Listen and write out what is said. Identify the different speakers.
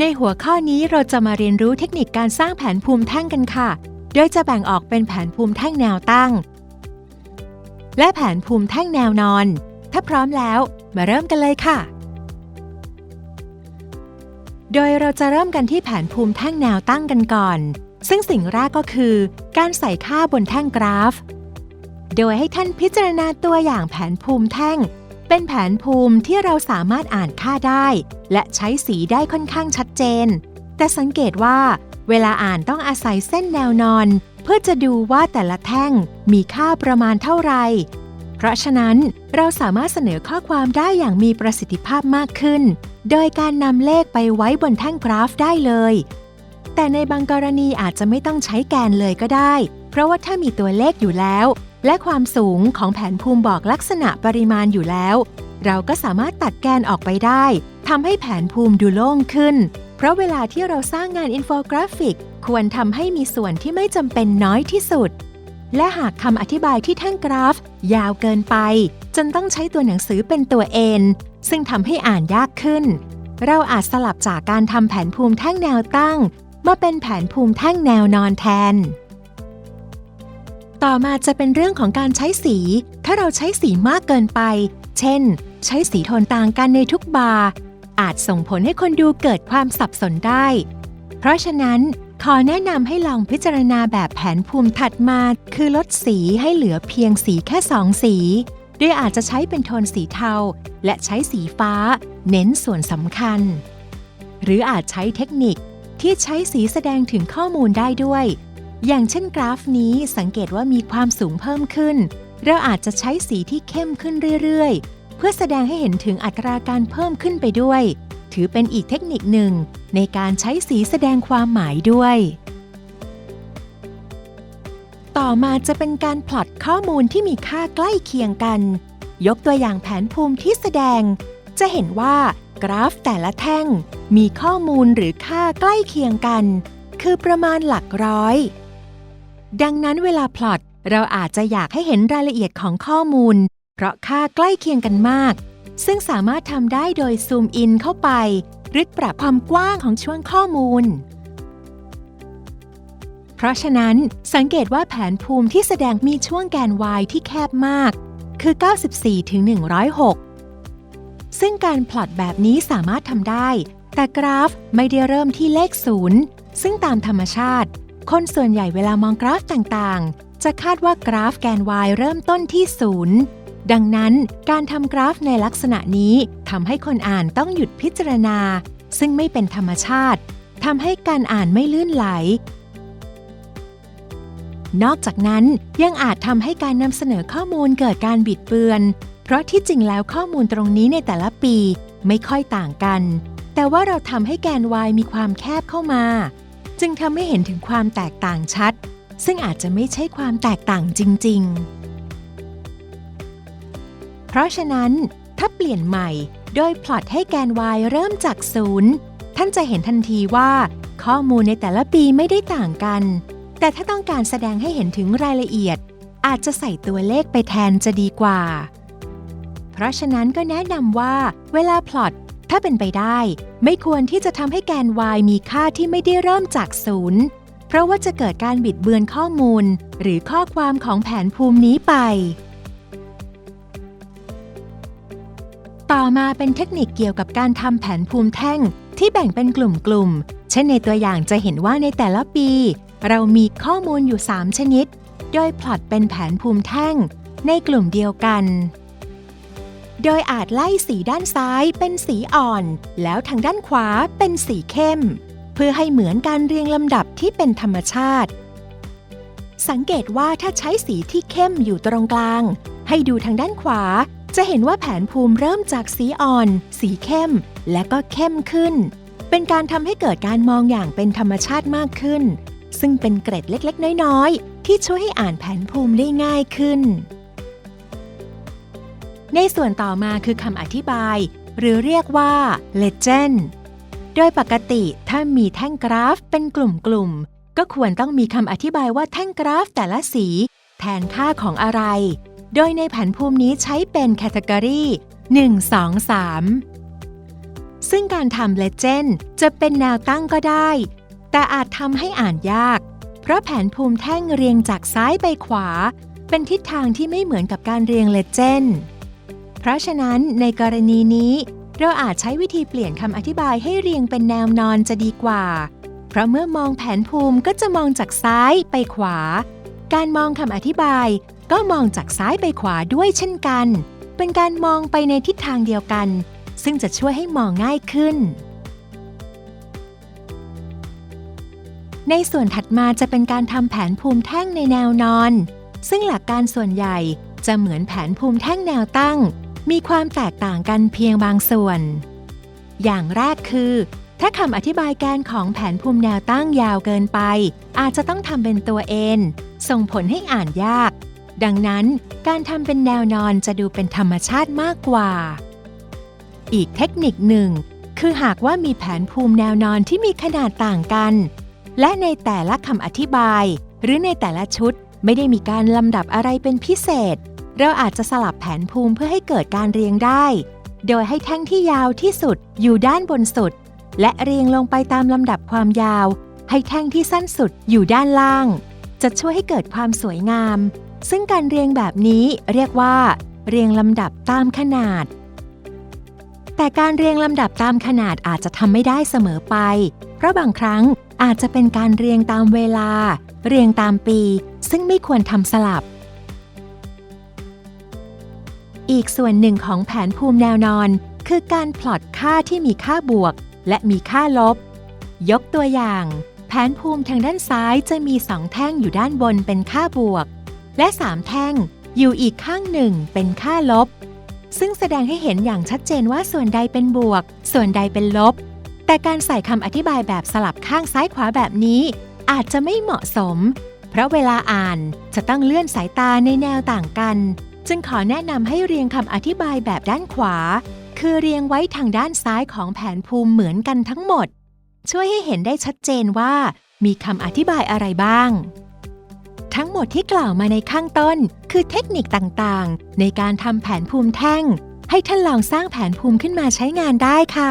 Speaker 1: ในหัวข้อนี้เราจะมาเรียนรู้เทคนิคการสร้างแผนภูมิแท่งกันค่ะ โดยจะแบ่งออกเป็นแผนภูมิแท่งแนวตั้ง และแผนภูมิแท่งแนวนอน ถ้าพร้อมแล้วมาเริ่มกันเลยค่ะ โดยเราจะเริ่มกันที่แผนภูมิแท่งแนวตั้งกันก่อน ซึ่งสิ่งแรกก็คือ การใส่ค่าบนแท่งกราฟ โดยให้ท่านพิจารณาตัวอย่างแผนภูมิแท่ง เป็นแผนภูมิที่เราสามารถอ่านค่าได้ และใช้สีได้ค่อนข้างชัดเจน แต่สังเกตว่า เวลาอ่านต้องอาศัยเส้นแนวนอน เพื่อจะดูว่าแต่ละแท่งมีค่าประมาณเท่าไหร่ เพราะฉะนั้นเราสามารถเสนอข้อความได้อย่างมีประสิทธิภาพมากขึ้น โดยการนำเลขไปไว้บนแท่งกราฟได้เลย แต่ในบางกรณีอาจจะไม่ต้องใช้แกนเลยก็ได้ เพราะว่าถ้ามีตัวเลขอยู่แล้ว และความสูงของแผนภูมิบอกลักษณะปริมาณอยู่แล้ว เราก็สามารถตัดแกนออกไปได้ทำให้แผนภูมิดูโล่งขึ้น เพราะเวลาที่เราสร้างงานอินโฟกราฟิก ควรทำให้มีส่วนที่ไม่จำเป็นน้อยที่สุด และหากคำอธิบายที่แท่งกราฟ ยาวเกินไป จนต้องใช้ตัวหนังสือเป็นตัวเอ็นซึ่งทำให้อ่านยากขึ้น เราอาจสลับจากการทำแผนภูมิแท่งแนวตั้ง มาเป็นแผนภูมิแท่งแนวนอนแทน ต่อมาจะเป็นเรื่องของการใช้สี ถ้าเราใช้สีมากเกินไป เช่น ใช้สีโทนต่างกันในทุกบาร์ อาจส่งผลให้คนดูเกิดความสับสนได้ เพราะฉะนั้น ขอแนะนำให้ลองพิจารณาแบบแผนภูมิถัดมา คือลดสีให้เหลือเพียงสีแค่สองสี โดยอาจจะใช้เป็นโทนสีเทา และใช้สีฟ้า เน้นส่วนสำคัญ หรืออาจใช้เทคนิคที่ใช้สีแสดงถึงข้อมูลได้ด้วย อย่างเช่นกราฟนี้สังเกตว่ามีความสูงเพิ่มขึ้น เราอาจจะใช้สีที่เข้มขึ้นเรื่อยๆ เพื่อแสดงให้เห็นถึงอัตราการเพิ่มขึ้นไปด้วย ถือเป็นอีกเทคนิคหนึ่ง ในการใช้สีแสดงความหมายด้วย ต่อมาจะเป็นการพลอตข้อมูลที่มีค่าใกล้เคียงกัน ยกตัวอย่างแผนภูมิที่แสดง จะเห็นว่ากราฟแต่ละแท่ง มีข้อมูลหรือค่าใกล้เคียงกัน คือประมาณหลักร้อย ดังนั้นเวลาพลอตเราอาจจะอยากให้เห็นรายละเอียดของข้อมูล เพราะค่าใกล้เคียงกันมาก ซึ่งสามารถทำได้โดยซูมอินเข้าไป หรือปรับความกว้างของช่วงข้อมูล เพราะฉะนั้นสังเกตว่าแผนภูมิที่แสดงมีช่วงแกน y ที่แคบมาก คือ 94ถึง106 ซึ่งการพลอตแบบนี้สามารถทำได้ แต่กราฟไม่ได้เริ่มที่เลขศูนย์ซึ่งตามธรรมชาติ คนส่วนใหญ่เวลามองกราฟต่างๆ จะคาดว่ากราฟแกน y เริ่มต้นที่ศูนย์ดังนั้นการทำกราฟในลักษณะนี้ทำให้คนอ่านต้องหยุดพิจารณา ซึ่งไม่เป็นธรรมชาติทำให้การอ่านไม่ลื่นไหล นอกจากนั้นยังอาจทำให้การนำเสนอข้อมูลเกิดการบิดเบือน เพราะที่จริงแล้วข้อมูลตรงนี้ในแต่ละปีไม่ค่อยต่างกัน แต่ว่าเราทำให้แกน y มีความแคบเข้ามา จึงทำให้เห็นถึงความแตกต่างชัด ซึ่งอาจจะไม่ใช่ความแตกต่างจริง ๆ เพราะฉะนั้น ถ้าเปลี่ยนใหม่โดยพลอตให้แกน y เริ่มจากศูนย์ท่านจะเห็นทันทีว่า ข้อมูลในแต่ละปีไม่ได้ต่างกัน แต่ถ้าต้องการแสดงให้เห็นถึงรายละเอียด อาจจะใส่ตัวเลขไปแทนจะดีกว่า เพราะฉะนั้นก็แนะนำว่า เวลาพลอต ถ้าเป็นไปได้ ไม่ควรที่จะทำให้แกน y มีค่าที่ไม่ได้เริ่มจากศูนย์เพราะว่าจะเกิดการบิดเบือนข้อมูล หรือข้อความของแผนภูมินี้ไป ต่อมาเป็นเทคนิคเกี่ยวกับการทำแผนภูมิแท่งที่แบ่งเป็นกลุ่มๆ เช่นในตัวอย่างจะเห็นว่าในแต่ละปี เรามีข้อมูลอยู่ 3 ชนิด โดยพลอตเป็นแผนภูมิแท่ง ในกลุ่มเดียวกัน โดยอาจไล่สีด้านซ้ายเป็นสีอ่อน แล้วทางด้านขวาเป็นสีเข้ม เพื่อให้เหมือนการเรียงลำดับที่เป็นธรรมชาติ สังเกตว่าถ้าใช้สีที่เข้มอยู่ตรงกลาง ให้ดูทางด้านขวา จะเห็นว่าแผนภูมิเริ่มจากสีอ่อน สีเข้ม และก็เข้มขึ้น เป็นการทำให้เกิดการมองอย่างเป็นธรรมชาติมากขึ้น ซึ่งเป็นเกร็ดเล็กๆ น้อยๆ ที่ช่วยให้อ่านแผนภูมิได้ง่ายขึ้น ในส่วนต่อมาคือคำอธิบาย หรือเรียกว่า legend โดยปกติถ้ามีแท่งกราฟเป็นกลุ่มๆ ก็ควรต้องมีคำอธิบายว่าแท่งกราฟแต่ละสี แทนค่าของอะไร โดยในแผนภูมินี้ใช้เป็นแคตตากรี1 2 3 ซึ่งการทำ Legend จะเป็นแนวตั้งก็ได้ แต่อาจทำให้อ่านยาก เพราะแผนภูมิแท่งเรียงจากซ้ายไปขวา เป็นทิศทางที่ไม่เหมือนกับการเรียง Legend เพราะฉะนั้นในกรณีนี้ เราอาจใช้วิธีเปลี่ยนคำอธิบายให้เรียงเป็นแนวนอนจะดีกว่า เพราะเมื่อมองแผนภูมิก็จะมองจากซ้ายไปขวา การมองคำอธิบายก็มองจากซ้ายไปขวาด้วยเช่นกัน เป็นการมองไปในทิศทางเดียวกัน ซึ่งจะช่วยให้มองง่ายขึ้น ในส่วนถัดมาจะเป็นการทำแผนภูมิแท่งในแนวนอน ซึ่งหลักการส่วนใหญ่จะเหมือนแผนภูมิแท่งแนวตั้ง มีความแตกต่างกันเพียงบางส่วน อย่างแรกคือ ถ้าคำอธิบายแกนของแผนภูมิแนวตั้งยาวเกินไป อาจจะต้องทำเป็นตัวเอ็นส่งผลให้อ่านยาก ดังนั้นการทำเป็นแนวนอนจะดูเป็นธรรมชาติมากกว่า อีกเทคนิคหนึ่ง คือหากว่ามีแผนภูมิแนวนอนที่มีขนาดต่างกัน และในแต่ละคำอธิบาย หรือในแต่ละชุดไม่ได้มีการลำดับอะไรเป็นพิเศษ เราอาจจะสลับแผนภูมิเพื่อให้เกิดการเรียงได้ โดยให้แท่งที่ยาวที่สุดอยู่ด้านบนสุด และเรียงลงไปตามลำดับความยาว ให้แท่งที่สั้นสุดอยู่ด้านล่าง จะช่วยให้เกิดความสวยงาม ซึ่งการเรียงแบบนี้เรียกว่า เรียงลำดับตามขนาด แต่การเรียงลำดับตามขนาดอาจจะทำไม่ได้เสมอไป เพราะบางครั้งอาจจะเป็นการเรียงตามเวลา เรียงตามปี ซึ่งไม่ควรทำสลับ อีกส่วนหนึ่งของแผนภูมิแนวนอน คือการพลอตค่าที่มีค่าบวก และมีค่าลบ ยกตัวอย่าง แผนภูมิทางด้านซ้ายจะมีสองแท่งอยู่ด้านบนเป็นค่าบวก และสามแท่งอยู่อีกข้างหนึ่งเป็นค่าลบ ซึ่งแสดงให้เห็นอย่างชัดเจนว่าส่วนใดเป็นบวก ส่วนใดเป็นลบ แต่การใส่คำอธิบายแบบสลับข้างซ้ายขวาแบบนี้ อาจจะไม่เหมาะสม เพราะเวลาอ่านจะต้องเลื่อนสายตาในแนวต่างกัน จึงขอแนะนำให้เรียงคำอธิบายแบบด้านขวา คือเรียงไว้ทางด้านซ้ายของแผนภูมิเหมือนกันทั้งหมด ช่วยให้เห็นได้ชัดเจนว่า มีคำอธิบายอะไรบ้าง ทั้งหมดที่กล่าวมาในข้างต้น คือเทคนิคต่างๆ ในการทำแผนภูมิแท่ง ให้ท่านลองสร้างแผนภูมิขึ้นมาใช้งานได้ค่ะ